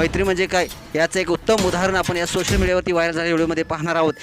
मैत्री म्हणजे काय? याचं एक उत्तम उदाहरण आपण या सोशल मीडियावरती व्हायरल झालेल्या व्हिडिओमध्ये पाहणार आहोत.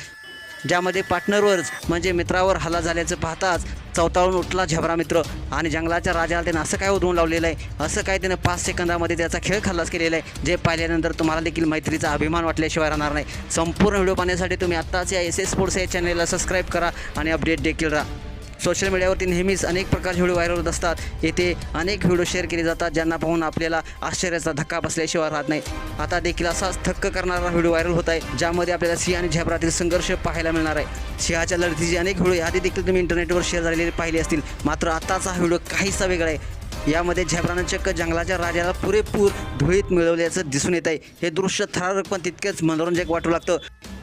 ज्यामध्ये पार्टनरवरच म्हणजे मित्रावर हल्ला झाल्याचं पाहताच चवताळून उठला झबरा मित्र आणि जंगलाच्या राजाला त्यानं असं काय उधळून लावलेलं आहे? असं काय त्यानं पाच सेकंदामध्ये त्याचा खेळ खल्लास केलेला आहे? जे पाहिल्यानंतर तुम्हाला देखील मैत्रीचा अभिमान वाटल्याशिवाय राहणार नाही. संपूर्ण व्हिडिओ पाहण्यासाठी तुम्ही आत्ताच या एस एस स्पोर्ट्स या चॅनलला सबस्क्राईब करा आणि अपडेट देखील राहा. सोशल मीडियावरती नेहमीच अनेक प्रकारचे व्हिडिओ व्हायरल होत असतात. येथे अनेक व्हिडिओ शेअर केले जातात ज्यांना पाहून आपल्याला आश्चर्याचा धक्का बसल्याशिवाय राहत नाही. आता देखील असाच थक्क करणारा व्हिडिओ व्हायरल होत आहे ज्यामध्ये आपल्याला सिंह आणि झेब्रातील संघर्ष पाहायला मिळणार आहे. सिंहाच्या लढतीचे अनेक व्हिडिओ आधी देखील तुम्ही इंटरनेटवर शेअर झालेले पाहिले असतील. मात्र आताचा हा व्हिडिओ काहीसा वेगळा आहे. यामध्ये झेब्रानं चक्क जंगलाच्या राजाला पुरेपूर धुळीत मिळवल्याचं दिसून येत आहे. हे दृश्य थरारक पण तितकेच मनोरंजक वाटू लागतं.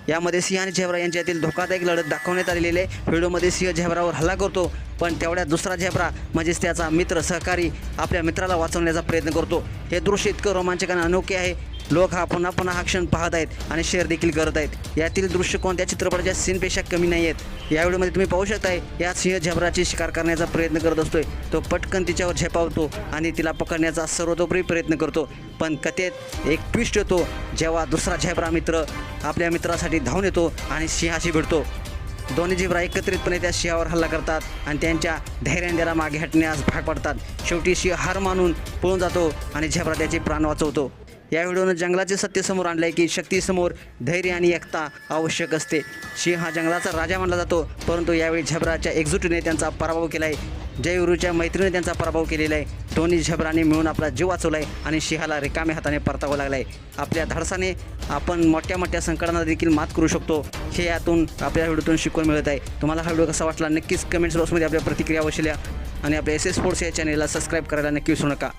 यामध्ये सिंह आणि झेब्रा यांच्यातील धोकादायक लढत दाखवण्यात आलेली आहे. व्हिडिओमध्ये सिंह झेब्रावर हल्ला करतो पण तेवढ्या दुसरा झेब्रा म्हणजेच त्याचा मित्र सहकारी आपल्या मित्राला वाचवण्याचा प्रयत्न करतो. हे दृश्य इतकं रोमांचक आणि अनोखे आहे लोक हा पुन्हा पुन्हा हा क्षण पाहत आहेत आणि शेअर देखील करत आहेत. यातील दृश्य कोणत्या चित्रपटाच्या सीनपेक्षा कमी नाही आहेत. या व्हिडिओमध्ये तुम्ही पाहू शकताय या सिंह झबराची शिकार करण्याचा प्रयत्न करत असतोय. तो पटकन तिच्यावर झेपावतो आणि तिला पकडण्याचा सर्वतोपरी प्रयत्न करतो. पण कथेत एक ट्विस्ट येतो जेव्हा दुसरा झेब्रा मित्र आपल्या मित्रासाठी धावून येतो आणि सिंहाशी भिडतो. दोन्ही जिब्रा एकत्रितपणे त्या सिंहावर हल्ला करतात आणि त्यांच्या धैर्याने त्याला मागे हटण्यास भाग पडतात. शेवटी सिंह हार मानून पळून जातो आणि झेब्रा त्याचे प्राण वाचवतो. या व्हिडिओनं जंगलाचे सत्य समोर आणलं आहे की शक्तीसमोर धैर्य आणि एकता आवश्यक असते. सिंह हा जंगलाचा राजा मानला जातो परंतु यावेळी झबराच्या एकजुटीने त्यांचा पराभव केला आहे जयविरूच्या मैत्रीने त्यांचा पराभव केलेला आहे. दोन्ही झबराने मिळून आपला जीव वाचवला आहे आणि सिंहाला रिकाम्या हाताने परतावं लागलाय. आहे आपल्या धाडसाने आपण मोठ्या मोठ्या संकटांना देखील मात करू शकतो. हे यातून आपल्या व्हिडिओतून शिकवून मिळत आहे. तुम्हाला हा व्हिडिओ कसा वाटला नक्कीच कमेंट्स बॉक्समध्ये आपल्या प्रतिक्रिया वशिल्या आणि आपल्या एस एस स्पोर्ट्स या चॅनलला सबस्क्राईब करायला नक्की विसरू नका.